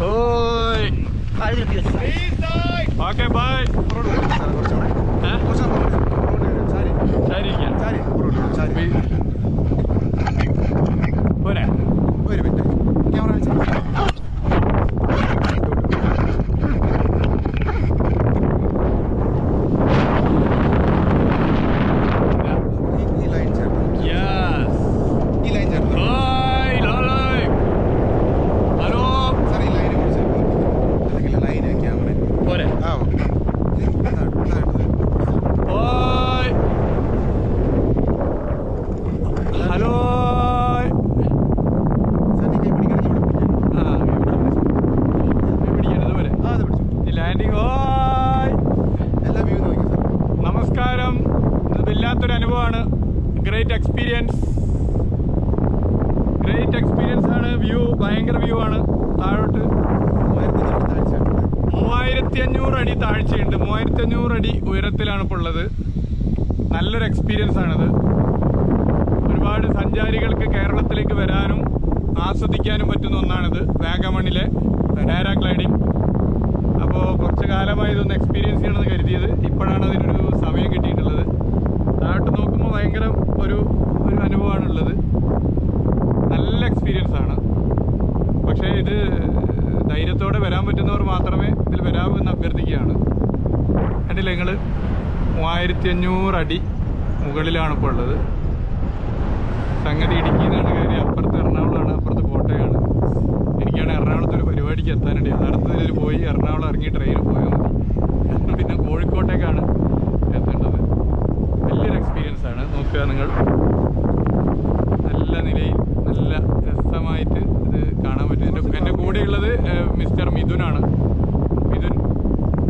Oi. Okay bye సరే సరే పోరా വല്ലാത്തൊരു അനുഭവമാണ്. ഗ്രേറ്റ് എക്സ്പീരിയൻസ് ഗ്രേറ്റ് എക്സ്പീരിയൻസ് ആണ്. വ്യൂ ഭയങ്കര വ്യൂ ആണ്. താഴോട്ട്. മൂവായിരത്തി അഞ്ഞൂറ് അടി താഴ്ചയുണ്ട്. മൂവായിരത്തി അഞ്ഞൂറ് അടി ഉയരത്തിലാണ് ഇപ്പോൾ ഉള്ളത്. നല്ലൊരു എക്സ്പീരിയൻസ് ആണിത്. ഒരുപാട് സഞ്ചാരികൾക്ക് കേരളത്തിലേക്ക് വരാനും ആസ്വദിക്കാനും പറ്റുന്ന ഒന്നാണിത്. വാഗമണിലെ പാരാഗ്ലൈഡിംഗ് അപ്പോൾ കുറച്ച് കാലമായി ഇതൊന്ന് എക്സ്പീരിയൻസ് ചെയ്യണമെന്ന് ഭയങ്കര ഒരു ഒരു അനുഭവമാണുള്ളത്. നല്ല എക്സ്പീരിയൻസ് ആണ്. പക്ഷേ ഇത് ധൈര്യത്തോടെ വരാൻ പറ്റുന്നവർ മാത്രമേ ഇതിൽ വരാവൂ എന്ന് അഭ്യർത്ഥിക്കുകയാണ്. കണ്ടില്ലേ നിങ്ങൾ മൂവായിരത്തി അഞ്ഞൂറ് അടി മുകളിലാണ് ഇപ്പോൾ ഉള്ളത്. സംഗതി ഇടുക്കിയിൽ നിന്നാണ് കയറി അപ്പുറത്ത് എറണാകുളമാണ് അപ്പുറത്ത് കോട്ടയാണ്. എനിക്കാണ് എറണാകുളത്ത് ഒരു പരിപാടിക്ക് എത്താനുണ്ട്. യഥാർത്ഥത്തിൽ പോയി എറണാകുളം ഇറങ്ങി ട്രെയിനിൽ പോയാൽ മതി. പിന്നെ കോഴിക്കോട്ടേക്കാണ് എത്തേണ്ടത് വലിയൊരു എക്സ്പീരിയൻസ് ആണ് നോക്കുക നിങ്ങൾ. നല്ല നിലയിൽ നല്ല രസമായിട്ട് ഇത് കാണാൻ പറ്റും. എന്റെ എന്റെ കൂടെയുള്ളത് മിസ്റ്റർ മിഥുനാണ്. മിഥുൻ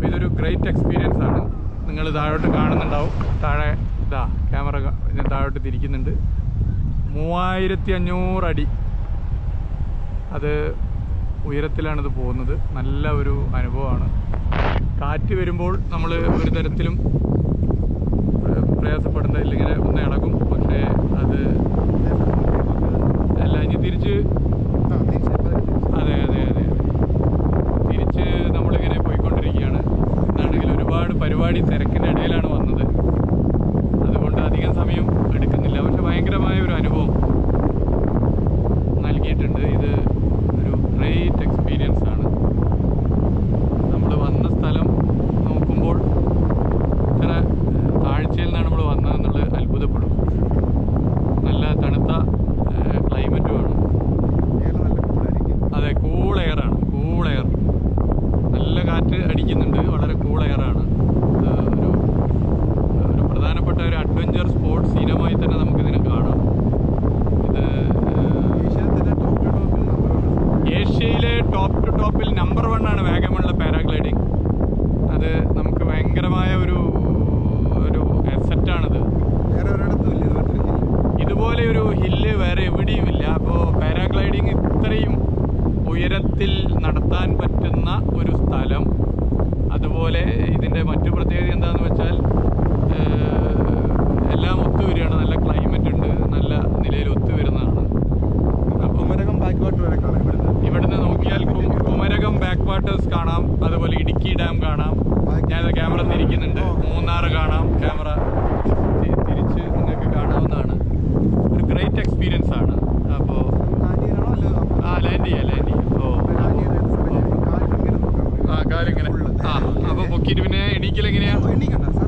ഇതൊരു ഗ്രേറ്റ് എക്സ്പീരിയൻസ് ആണ്. നിങ്ങൾ താഴോട്ട് കാണുന്നുണ്ടാവും. താഴെ ഇതാ ക്യാമറ താഴോട്ട് തിരിക്കുന്നുണ്ട്. മൂവായിരത്തി അടി. അത് ഉയരത്തിലാണിത് പോകുന്നത്. നല്ല ഒരു അനുഭവമാണ്. കാറ്റ് വരുമ്പോൾ നമ്മൾ ഒരു തരത്തിലും ഇല്ലിങ്ങനെ ഇങ്ങനെ ഒന്ന് ഇളകും. പക്ഷേ അത് അല്ല ഇനി തിരിച്ച് അതെ അതെ അതെ. തിരിച്ച് നമ്മളിങ്ങനെ പോയിക്കൊണ്ടിരിക്കുകയാണ്. എന്താണെങ്കിലും ഒരുപാട് പരിപാടി തിരക്കിന്റെ ഇടയിലാണ് വന്നത് അതുകൊണ്ട് അധികം സമയം എടുക്കുന്നില്ല പക്ഷെ ഭയങ്കരമായ ഒരു അനുഭവം നൽകിയിട്ടുണ്ട് ഇത് ഒരു ഗ്രേറ്റ് എക്സ്പീരിയൻസ് ആണ് നമ്മൾ വന്ന സ്ഥലം നോക്കുമ്പോൾ ഇത്ര താഴ്ചയിൽ നിന്നാണ് നമ്മൾ വന്നതെന്നുള്ളത് അത്ഭുതപ്പെടും നല്ല തണുത്ത ക്ലൈമറ്റുമാണ് അതെ കൂൾ എയർ ആണ് കൂൾ എയർ നല്ല കാണാം. ഞാൻ ക്യാമറ തിരിക്കുന്നുണ്ട് മൂന്നാർ കാണാം. ക്യാമറ തിരിച്ച് നിങ്ങൾക്ക് കാണാവുന്നതാണ്. ഒരു ഗ്രേറ്റ് എക്സ്പീരിയൻസ് ആണ്. അപ്പോൾ ആ ലാൻഡ് ചെയ്യാം ലാൻഡ് ചെയ്യാം. ഓ. ആ കാലിങ്ങനെ. ആ അപ്പോൾ പൊക്കിയിട്ട് പിന്നെ എണീക്കലെങ്ങനെയാണ് എങ്ങനെയാ?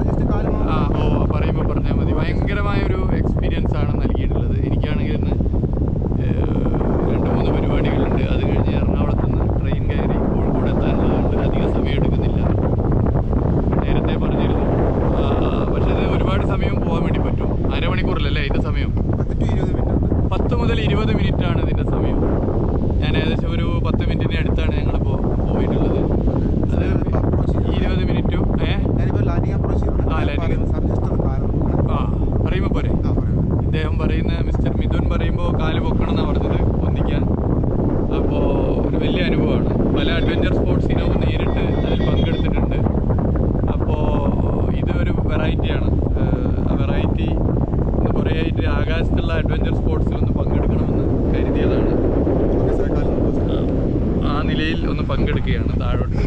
പങ്കെടുക്കുകയാണ് താഴോട്ട്.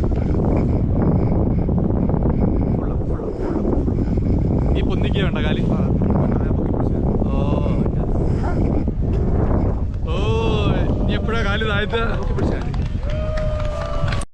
നീ പൊന്നിക്ക വേണ്ട കാലി. ഓ ഓ ഇനി എപ്പോഴാ കാലി താഴ്ത്ത?